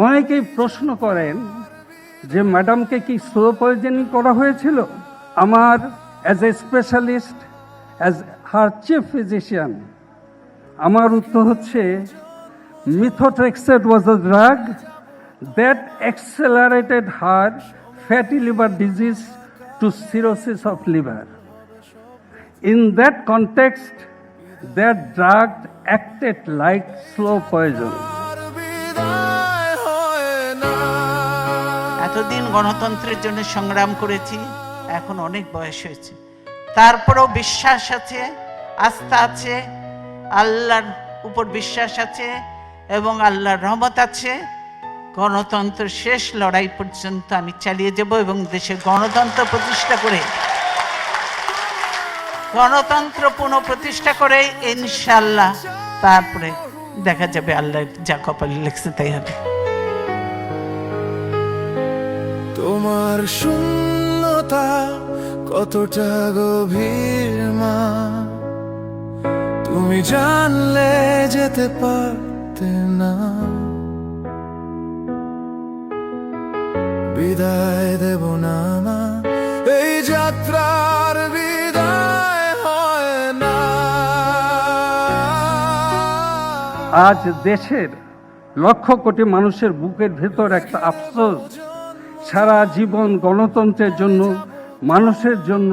অনেকেই প্রশ্ন করেন যে ম্যাডামকে কি স্লো পয়জনিং করা হয়েছিল আমার as a specialist as her chief physician আমার উত্তর হচ্ছে methotrexate was a drug that accelerated her fatty liver disease to cirrhosis of liver in that context, that drug acted like slow poison. এতদিন গণতন্ত্রের জন্য সংগ্রাম করেছি, এখন অনেক বয়স হয়েছে। তারপরেও বিশ্বাস আছে, আস্থা আছে, আল্লাহর উপর বিশ্বাস আছে এবং আল্লাহর রহমত আছে। গণতন্ত্র শেষ লড়াই পর্যন্ত আমি চালিয়ে যাব এবং দেশে গণতন্ত্র প্রতিষ্ঠা করে, গণতন্ত্র পুনঃপ্রতিষ্ঠা করে ইনশাল্লাহ তারপরে দেখা যাবে আল্লাহ যা কপালে লিখছে তাই হবে। তোমার শূন্যতা কতটা গভীর, মা? তুমি জানলে যেতে পারতে না। বিদায় দেব না, মা। এই যাত্রার বিদায় হয় না। আজ দেশের লক্ষ কোটি মানুষের বুকের ভেতর একটা আফসোস সারা জীবন গণতন্ত্রের জন্য, মানুষের জন্য,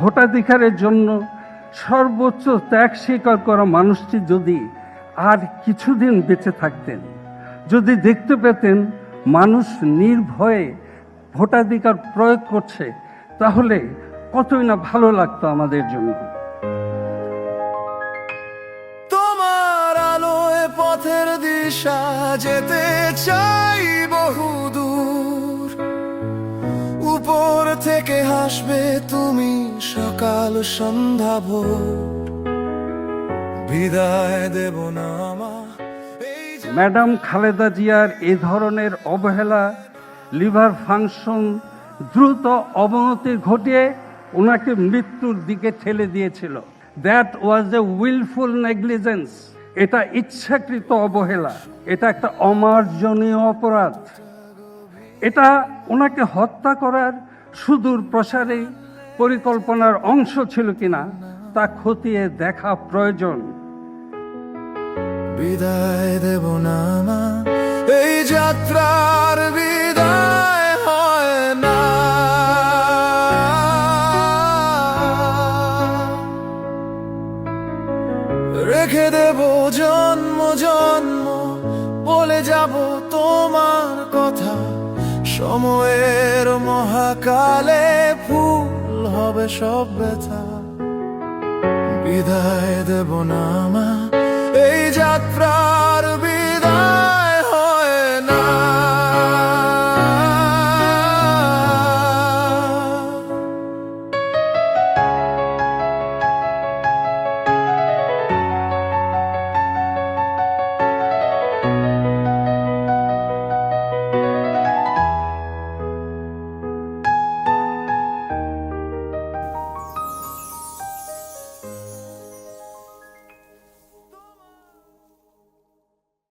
ভোটাধিকারের জন্য, সর্বোচ্চ ত্যাগ স্বীকার করা মানুষটি যদি আর কিছুদিন বেঁচে থাকতেন, যদি দেখতে পেতেন মানুষ নির্ভয়ে ভোটাধিকার প্রয়োগ করছে, তাহলে কতই না ভালো লাগতো আমাদের জন্য। তোমার আলোয় পথের দিশা যেতে চাই বহুদূর। থেকে হাসবে তুমি সকাল সন্ধ্যা ভোর। বিদায় দেব না মা ম্যাডাম খালেদা জিয়ার এ ধরনের অবহেলা, লিভার ফাংশন দ্রুত অবনতি ঘটিয়ে ওনাকে মৃত্যুর দিকে ঠেলে দিয়েছিল। That was a wilful negligence এটা ইচ্ছাকৃত অবহেলা। এটা একটা অমার্জনীয় অপরাধ। এটা ওনাকে হত্যা করার সুদূর প্রসারে পরিকল্পনার অংশ ছিল কিনা তা খতিয়ে দেখা প্রয়োজন। বিদায় দেব না এই যাত্রার বিদায় হয় না। রেখে দেব জন্ম জন্ম, বলে যাব তোমার কথা। সময়ের মহাকালে ফুল হবে সব ব্যথা। বিদায় দেব না মা এই যাত্রা